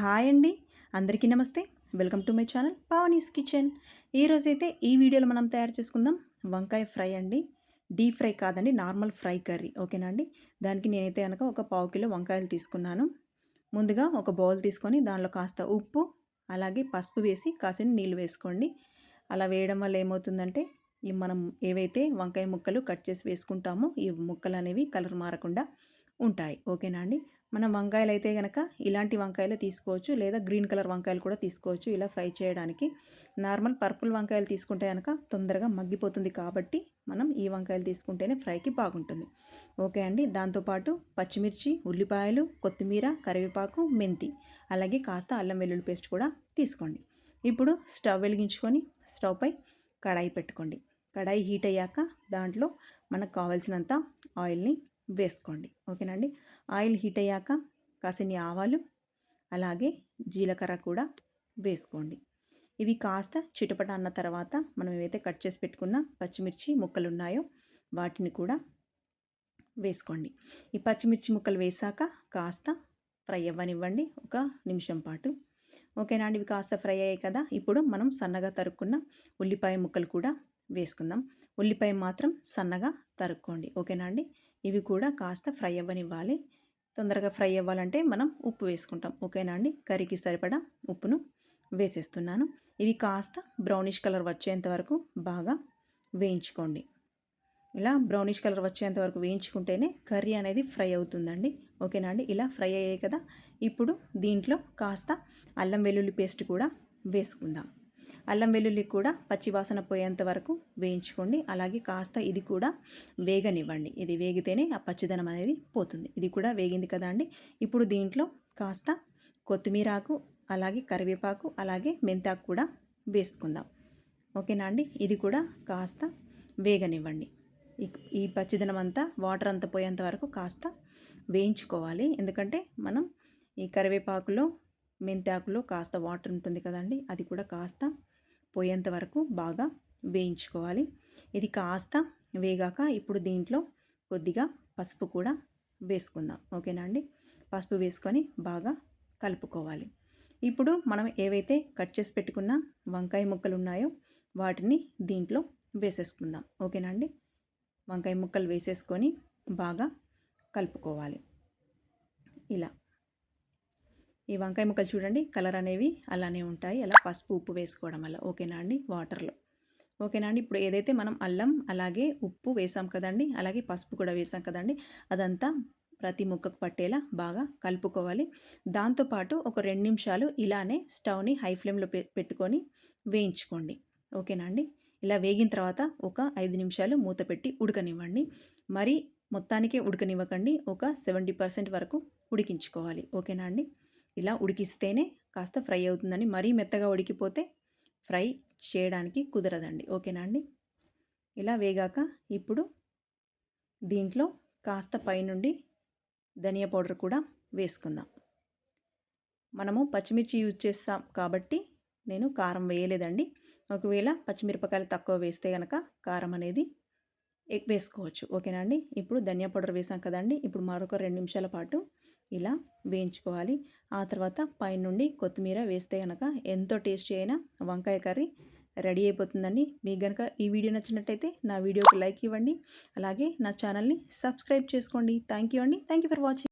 Hi అండి. అందరికీ నమస్తే. Welcome to my channel Pavani's kitchen. ఈరోజైతే ఈ వీడియోలో మనం తయారు చేసుకుందాం వంకాయ ఫ్రై అండి. డీప్ ఫ్రై కాదండి నార్మల్ ఫ్రై కర్రీ. ఓకేనా అండి? దానికి నేనైతే కనుక ఒక పావు కిలో వంకాయలు తీసుకున్నాను. ముందుగా ఒక బౌల్ తీసుకొని దానిలో కాస్త ఉప్పు అలాగే పసుపు వేసి కాసిన నీళ్ళు వేసుకోండి. అలా వేయడం వల్ల ఏమవుతుందంటే ఈ మనం ఏవైతే వంకాయ ముక్కలు కట్ చేసి వేసుకుంటామో ఈ ముక్కలు అనేవి కలర్ మారకుండా ఉంటాయి. ఓకేనా అండి? మనం వంకాయలు అయితే కనుక ఇలాంటి వంకాయలు తీసుకోవచ్చు. లేదా గ్రీన్ కలర్ వంకాయలు కూడా తీసుకోవచ్చు ఇలా ఫ్రై చేయడానికి. నార్మల్ పర్పుల్ వంకాయలు తీసుకుంటే కనుక తొందరగా మగ్గిపోతుంది కాబట్టి మనం ఈ వంకాయలు తీసుకుంటేనే ఫ్రైకి బాగుంటుంది. ఓకే అండి. దాంతోపాటు పచ్చిమిర్చి ఉల్లిపాయలు కొత్తిమీర కరివేపాకు మెంతి అలాగే కాస్త అల్లం వెల్లుల్లి పేస్ట్ కూడా తీసుకోండి. ఇప్పుడు స్టవ్ వెలిగించుకొని స్టవ్పై కడాయి పెట్టుకోండి. కడాయి హీట్ అయ్యాక దాంట్లో మనకు కావాల్సినంత ఆయిల్ని వేసుకోండి. ఓకేనండి? ఆయిల్ హీట్ అయ్యాక కాసిన్ని ఆవాలు అలాగే జీలకర్ర కూడా వేసుకోండి. ఇవి కాస్త చిటపట అన్న తర్వాత మనం ఏవైతే కట్ చేసి పెట్టుకున్న పచ్చిమిర్చి ముక్కలు ఉన్నాయో వాటిని కూడా వేసుకోండి. ఈ పచ్చిమిర్చి ముక్కలు వేసాక కాస్త ఫ్రై అవ్వనివ్వండి. ఒక నిమిషం పాటు. ఓకేనా అండి ఇవి కాస్త ఫ్రై అయ్యాయి కదా? ఇప్పుడు మనం సన్నగా తరుక్కున్న ఉల్లిపాయ ముక్కలు కూడా వేసుకుందాం. ఉల్లిపాయ మాత్రం సన్నగా తరుక్కోండి. ఓకేనా అండి ఇవి కూడా కాస్త ఫ్రై అవ్వనివ్వాలి. తొందరగా ఫ్రై అవ్వాలంటే మనం ఉప్పు వేసుకుంటాం. ఓకేనా అండి? కర్రీకి సరిపడా ఉప్పును వేసేస్తున్నాను. ఇవి కాస్త బ్రౌనిష్ కలర్ వచ్చేంత వరకు బాగా వేయించుకోండి. ఇలా బ్రౌనిష్ కలర్ వచ్చేంత వరకు వేయించుకుంటేనే కర్రీ అనేది ఫ్రై అవుతుందండి. ఓకేనా అండి? ఇలా ఫ్రై అయ్యాయి కదా. ఇప్పుడు దీంట్లో కాస్త అల్లం వెల్లుల్లి పేస్ట్ కూడా వేసుకుందాం. అల్లం వెల్లుల్లి కూడా పచ్చివాసన పోయేంత వరకు వేయించుకోండి. అలాగే కాస్త ఇది కూడా వేగనివ్వండి. ఇది వేగితేనే ఆ పచ్చిదనం అనేది పోతుంది. ఇది కూడా వేగింది కదా అండి? ఇప్పుడు దీంట్లో కాస్త కొత్తిమీరాకు అలాగే కరివేపాకు అలాగే మెంతాకు కూడా వేసుకుందాం. ఓకేనా అండి? ఇది కూడా కాస్త వేగనివ్వండి. ఈ పచ్చిదనం అంతా వాటర్ అంతా పోయేంత వరకు కాస్త వేయించుకోవాలి. ఎందుకంటే మనం ఈ కరివేపాకులో మెంతాకులో కాస్త వాటర్ ఉంటుంది కదండి అది కూడా కాస్త పోయేంత వరకు బాగా వేయించుకోవాలి. ఇది కాస్త వేగాక ఇప్పుడు దీంట్లో కొద్దిగా పసుపు కూడా వేసుకుందాం. ఓకేనా అండి? పసుపు వేసుకొని బాగా కలుపుకోవాలి. ఇప్పుడు మనం ఏవైతే కట్ చేసి పెట్టుకున్న వంకాయ ముక్కలు ఉన్నాయో వాటిని దీంట్లో వేసేసుకుందాం. ఓకేనా అండి? వంకాయ ముక్కలు వేసేసుకొని బాగా కలుపుకోవాలి. ఇలా. ఈ వంకాయ ముక్కలు చూడండి కలర్ అనేవి అలానే ఉంటాయి. అలా పసుపు ఉప్పు వేసుకోవడం వల్ల. ఓకేనా అండి? వాటర్లో. ఓకేనా అండి? ఇప్పుడు ఏదైతే మనం అల్లం అలాగే ఉప్పు వేసాం కదండి అలాగే పసుపు కూడా వేసాం కదండి అదంతా ప్రతి ముక్కకు పట్టేలా బాగా కలుపుకోవాలి. దాంతోపాటు ఒక రెండు నిమిషాలు ఇలానే స్టవ్ని హై ఫ్లేమ్లో పెట్టుకొని వేయించుకోండి. ఓకేనా అండి? ఇలా వేగిన తర్వాత ఒక ఐదు నిమిషాలు మూత పెట్టి ఉడకనివ్వండి. మరి మొత్తానికే ఉడకనివ్వకండి. ఒక సెవెంటీ పర్సెంట్ వరకు ఉడికించుకోవాలి. ఓకేనా అండి? ఇలా ఉడికిస్తేనే కాస్త ఫ్రై అవుతుందని మరీ మెత్తగా ఉడికిపోతే ఫ్రై చేయడానికి కుదరదండి. ఓకేనా అండి? ఇలా వేగాక ఇప్పుడు దీంట్లో కాస్త పైనుండి ధనియా పౌడర్ కూడా వేసుకుందాం. మనము పచ్చిమిర్చి యూజ్ చేస్తాం కాబట్టి నేను కారం వేయలేదండి. ఒకవేళ పచ్చిమిరపకాయలు తక్కువ వేస్తే కనుక కారం అనేది వేసుకోవచ్చు. ఓకేనా అండి? ఇప్పుడు ధనియా పౌడర్ వేసాం కదండి. ఇప్పుడు మరొక రెండు నిమిషాల పాటు ఇలా వేయించుకోవాలి. ఆ తర్వాత పైనుండి కొత్తిమీర వేస్తే కనుక ఎంతో టేస్టీ అయిన వంకాయ కర్రీ రెడీ అయిపోతుందండి. మీకు కనుక ఈ వీడియో నచ్చినట్టయితే నా వీడియోకి లైక్ ఇవ్వండి. అలాగే నా ఛానల్ని సబ్స్క్రైబ్ చేసుకోండి. థ్యాంక్ యూ అండి. Thank you for watching.